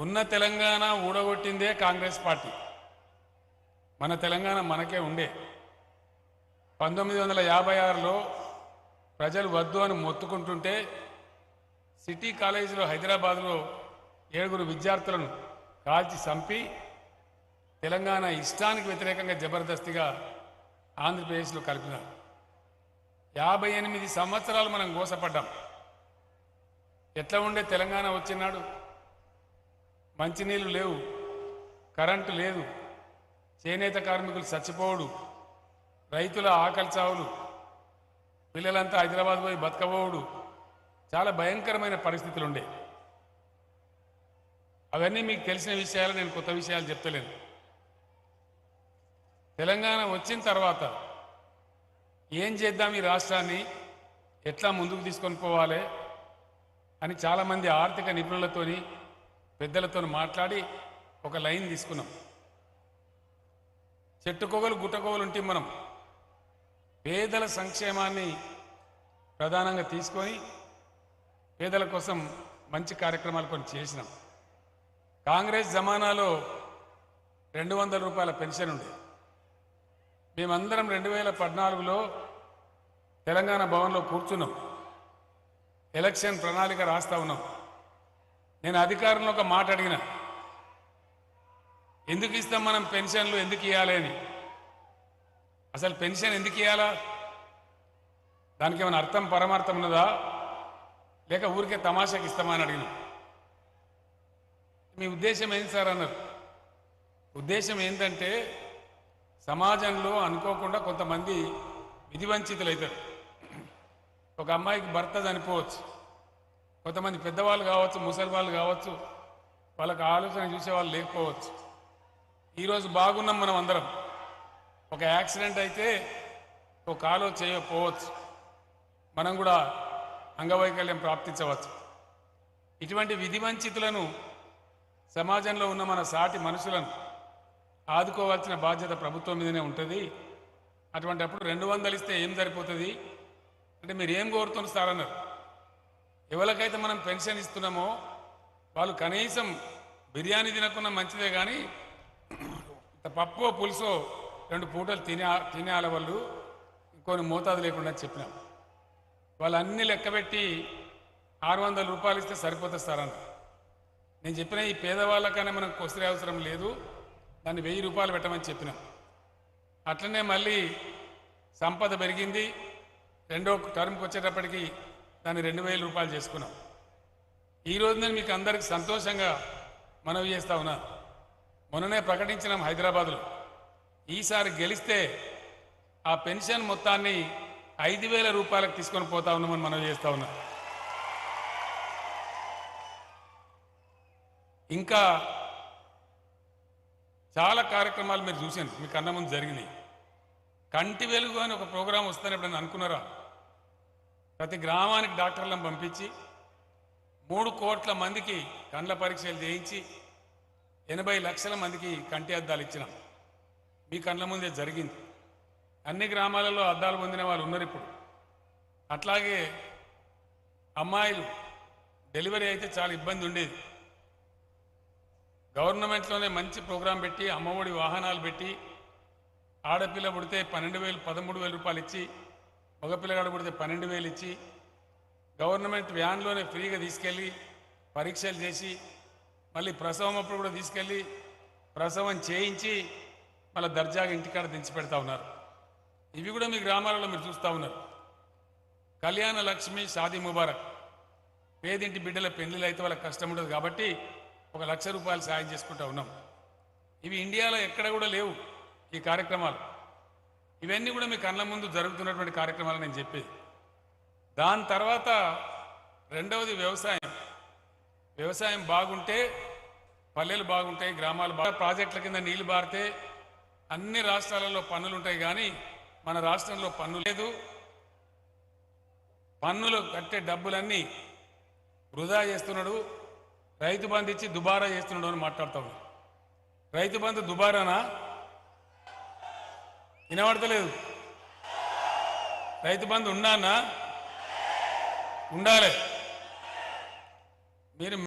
ఉన్న తెలంగాణ ఊడగొట్టిందే కాంగ్రెస్ పార్టీ. మన తెలంగాణ మనకే ఉండే. పంతొమ్మిది వందల యాభై ఆరులో ప్రజలు వద్దు అని మొత్తుకుంటుంటే సిటీ కాలేజీలో హైదరాబాద్లో ఏడుగురు విద్యార్థులను కాల్చి చంపి తెలంగాణ ఇష్టానికి వ్యతిరేకంగా జబర్దస్తిగా ఆంధ్రప్రదేశ్లో కలిపినారు. యాభై ఎనిమిది సంవత్సరాలు మనం గోసపడ్డాం. ఎట్లా ఉండే తెలంగాణ వచ్చినాడు? మంచినీళ్ళు లేవు కరెంటు లేదు చేనేత కార్మికులు చచ్చిపోవుడు రైతుల ఆకలి చావులు పిల్లలంతా హైదరాబాద్ పోయి బతకబోవుడు చాలా భయంకరమైన పరిస్థితులు ఉండే అవన్నీ మీకు తెలిసిన విషయాలు నేను కొత్త విషయాలు చెప్తలేను. తెలంగాణ వచ్చిన తర్వాత ఏం చేద్దాం ఈ రాష్ట్రాన్ని? ఎట్లా ముందుకు తీసుకొని పోవాలి? అని చాలామంది ఆర్థిక నిపుణులతోని పెద్దలతో మాట్లాడి ఒక లైన్ తీసుకున్నాం. చెట్టుకొగలు గుట్టకొగలు ఉంటే మనం పేదల సంక్షేమాన్ని ప్రధానంగా తీసుకొని పేదల కోసం మంచి కార్యక్రమాలు కొన్ని చేసినాం. కాంగ్రెస్ జమానాలో రెండు వందల రూపాయల పెన్షన్ ఉంది మేమందరం రెండు వేల పద్నాలుగులో తెలంగాణ భవన్లో కూర్చున్నాం. ఎలక్షన్ ప్రణాళిక రాస్తా ఉన్నాం. నేను అధికారంలో ఒక మాట అడిగిన. ఎందుకు ఇస్తాం మనం పెన్షన్లు? ఎందుకు ఇవ్వాలి అని. అసలు పెన్షన్ ఎందుకు ఇవ్వాలా దానికి ఏమైనా అర్థం పరమార్థం ఉన్నదా? లేక ఊరికే తమాషాకి ఇస్తామా అని అడిగిన. మీ ఉద్దేశం ఏంటి సార్ అన్నారు. ఉద్దేశం ఏంటంటే సమాజంలో అనుకోకుండా కొంతమంది విధివంచితులు అవుతారు ఒక అమ్మాయికి భర్త చనిపోవచ్చు. కొంతమంది పెద్దవాళ్ళు కావచ్చు ముసలి వాళ్ళు కావచ్చు వాళ్ళకి ఆలోచన చూసేవాళ్ళు లేకపోవచ్చు. ఈరోజు బాగున్నాం మనం అందరం. ఒక యాక్సిడెంట్ అయితే ఒక కాలో చేయకపోవచ్చు. మనం కూడా అంగవైకల్యం ప్రాప్తించవచ్చు. ఇటువంటి విధి వంచితులను సమాజంలో ఉన్న మన సాటి మనుషులను ఆదుకోవాల్సిన బాధ్యత ప్రభుత్వం మీదనే ఉంటుంది. అటువంటి అప్పుడు రెండు వందలు ఇస్తే ఏం సరిపోతుంది? అంటే మీరు ఏం కోరుతున్నారు సార్ అన్నారు. ఎవరికైతే మనం పెన్షన్ ఇస్తున్నామో వాళ్ళు కనీసం బిర్యానీ తినకుండా మంచిదే కానీ పప్పు పులుసో రెండు పూటలు తినే తినేయాల వాళ్ళు కొన్ని మోతాదు లేకుండా చెప్పినాం. వాళ్ళు అన్ని లెక్కబెట్టి ఆరు వందల రూపాయలు ఇస్తే సరిపోతుంది సార్ అన్నారు నేను చెప్పిన ఈ పేదవాళ్ళకైనా మనకు కొసరి అవసరం లేదు దాన్ని వెయ్యి రూపాయలు పెట్టమని చెప్పిన. అట్లనే మళ్ళీ సంపద పెరిగింది రెండో టర్మ్కి వచ్చేటప్పటికి దాన్ని రెండు వేల రూపాయలు చేసుకున్నాం. ఈ నేను మీకు అందరికి సంతోషంగా మనవి చేస్తా ఉన్నా. మొన్ననే ప్రకటించినాం హైదరాబాద్లో. ఈసారి గెలిస్తే ఆ పెన్షన్ మొత్తాన్ని ఐదు వేల రూపాయలకు తీసుకొని పోతా ఉన్నామని మనవి చేస్తా ఉన్నా. ఇంకా చాలా కార్యక్రమాలు మీరు చూశాను మీ కన్న ముందు జరిగినాయి కంటి వెలుగు అని ఒక ప్రోగ్రాం వస్తుందని ఎప్పుడైనా అనుకున్నారా? ప్రతి గ్రామానికి డాక్టర్లను పంపించి మూడు కోట్ల మందికి కండ్ల పరీక్షలు చేయించి ఎనభై లక్షల మందికి కంటి అద్దాలు ఇచ్చినాం. మీ కండ్ల ముందే జరిగింది. అన్ని గ్రామాలలో అద్దాలు పొందిన వాళ్ళు ఉన్నారు ఇప్పుడు. అట్లాగే అమ్మాయిలు డెలివరీ అయితే చాలా ఇబ్బంది ఉండేది. గవర్నమెంట్లోనే మంచి ప్రోగ్రాం పెట్టి అమ్మఒడి వాహనాలు పెట్టి ఆడపిల్ల పుడితే పన్నెండు వేలు పదమూడు వేల రూపాయలు ఇచ్చి మగపిల్లగాడు పుడితే పన్నెండు వేలు ఇచ్చి గవర్నమెంట్ వ్యాన్లోనే ఫ్రీగా తీసుకెళ్ళి పరీక్షలు చేసి మళ్ళీ ప్రసవం అప్పుడు కూడా తీసుకెళ్ళి ప్రసవం చేయించి మళ్ళీ దర్జాగా ఇంటికాడ దించి పెడతా ఉన్నారు. ఇవి కూడా మీ గ్రామాలలో మీరు చూస్తూ ఉన్నారు. కళ్యాణ లక్ష్మి షాదీ ముబారక్. పేదింటి బిడ్డల పెళ్ళిళ్ళు అయితే వాళ్ళకి కష్టం ఉండదు కాబట్టి ఒక లక్ష రూపాయలు సాయం చేసుకుంటా ఉన్నాం. ఇవి ఇండియాలో ఎక్కడ కూడా లేవు ఈ కార్యక్రమాలు. ఇవన్నీ కూడా మీ కళ్ళ ముందు జరుగుతున్నటువంటి కార్యక్రమాలు నేను చెప్పేది. దాని తర్వాత రెండవది వ్యవసాయం. వ్యవసాయం బాగుంటే పల్లెలు బాగుంటాయి గ్రామాలు బాగా ప్రాజెక్టుల కింద నీళ్ళు బారితే అన్ని రాష్ట్రాలలో పన్నులు ఉంటాయి కానీ మన రాష్ట్రంలో పన్ను లేదు. పన్నులు కట్టే డబ్బులన్నీ వృధా చేస్తున్నాడు. రైతు బంధు ఇచ్చి దుబారా చేస్తున్నాడు అని మాట్లాడుతా రైతు బంధు దుబారానా? వినబడతలేదు. రైతు బంధు ఉండానా? ఉండాలి. మీరు